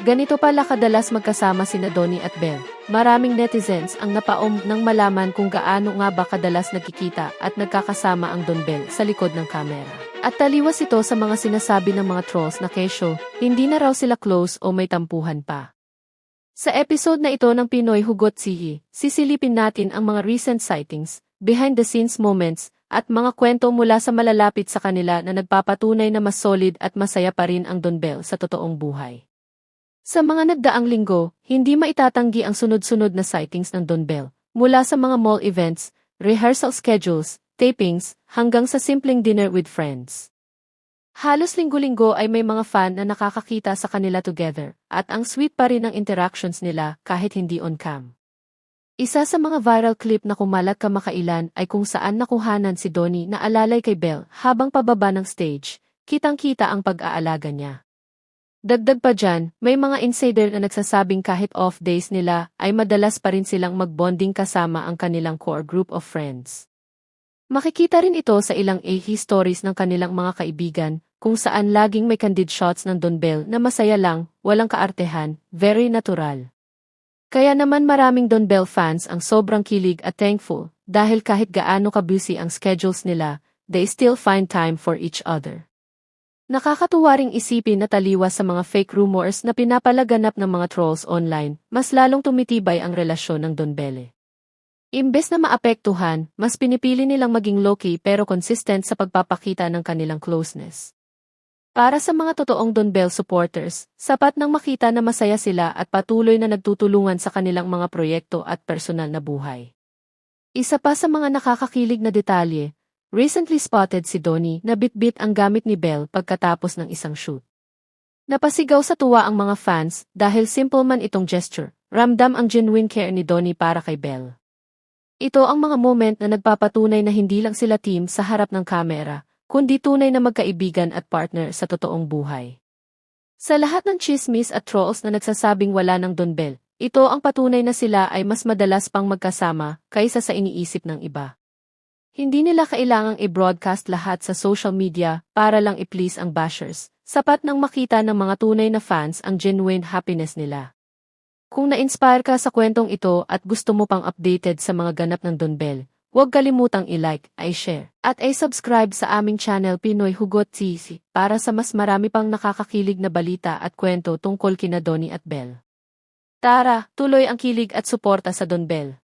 Ganito pala kadalas magkasama sina Donnie at Belle. Maraming netizens ang napaom nang malaman kung gaano nga ba kadalas nagkikita at nagkakasama ang Don Bell sa likod ng kamera. At taliwas ito sa mga sinasabi ng mga trolls na kesyo, hindi na raw sila close o may tampuhan pa. Sa episode na ito ng Pinoy Hugot Sihi, sisilipin natin ang mga recent sightings, behind-the-scenes moments, at mga kwento mula sa malalapit sa kanila na nagpapatunay na mas solid at masaya pa rin ang Don Bell sa totoong buhay. Sa mga nagdaang linggo, hindi maitatanggi ang sunod-sunod na sightings ng Don Bell, mula sa mga mall events, rehearsal schedules, tapings, hanggang sa simpleng dinner with friends. Halos linggo-linggo ay may mga fan na nakakakita sa kanila together, at ang sweet pa rin ang interactions nila kahit hindi on cam. Isa sa mga viral clip na kumalat kamakailan ay kung saan nakuhanan si Donnie na alalay kay Belle habang pababa ng stage, kitang-kita ang pag-aalaga niya. Dagdag pa dyan, may mga insider na nagsasabing kahit off days nila ay madalas pa rin silang magbonding kasama ang kanilang core group of friends. Makikita rin ito sa ilang AH stories ng kanilang mga kaibigan, kung saan laging may candid shots ng Don Bell na masaya lang, walang kaartehan, very natural. Kaya naman maraming Don Bell fans ang sobrang kilig at thankful dahil kahit gaano ka-busy ang schedules nila, they still find time for each other. Nakakatuwa ring isipin na taliwas sa mga fake rumors na pinapalaganap ng mga trolls online, mas lalong tumitibay ang relasyon ng Don Belle. Imbes na maapektuhan, mas pinipili nilang maging low-key pero consistent sa pagpapakita ng kanilang closeness. Para sa mga totoong Don Bell supporters, sapat nang makita na masaya sila at patuloy na nagtutulungan sa kanilang mga proyekto at personal na buhay. Isa pa sa mga nakakakilig na detalye, recently spotted si Donnie na bitbit ang gamit ni Bell pagkatapos ng isang shoot. Napasigaw sa tuwa ang mga fans dahil simple man itong gesture, ramdam ang genuine care ni Donnie para kay Bell. Ito ang mga moment na nagpapatunay na hindi lang sila team sa harap ng kamera, kundi tunay na magkaibigan at partner sa totoong buhay. Sa lahat ng chismis at trolls na nagsasabing wala ng Don Bell, ito ang patunay na sila ay mas madalas pang magkasama kaysa sa iniisip ng iba. Hindi nila kailangang i-broadcast lahat sa social media para lang i-please ang bashers, sapat nang makita ng mga tunay na fans ang genuine happiness nila. Kung na-inspire ka sa kwentong ito at gusto mo pang updated sa mga ganap ng Don Bell, Huwag kalimutang i-like, i-share, at i-subscribe sa aming channel Pinoy Hugot TV para sa mas marami pang nakakakilig na balita at kwento tungkol kina Donnie at Bell. Tara, tuloy ang kilig at suporta sa Don Bell.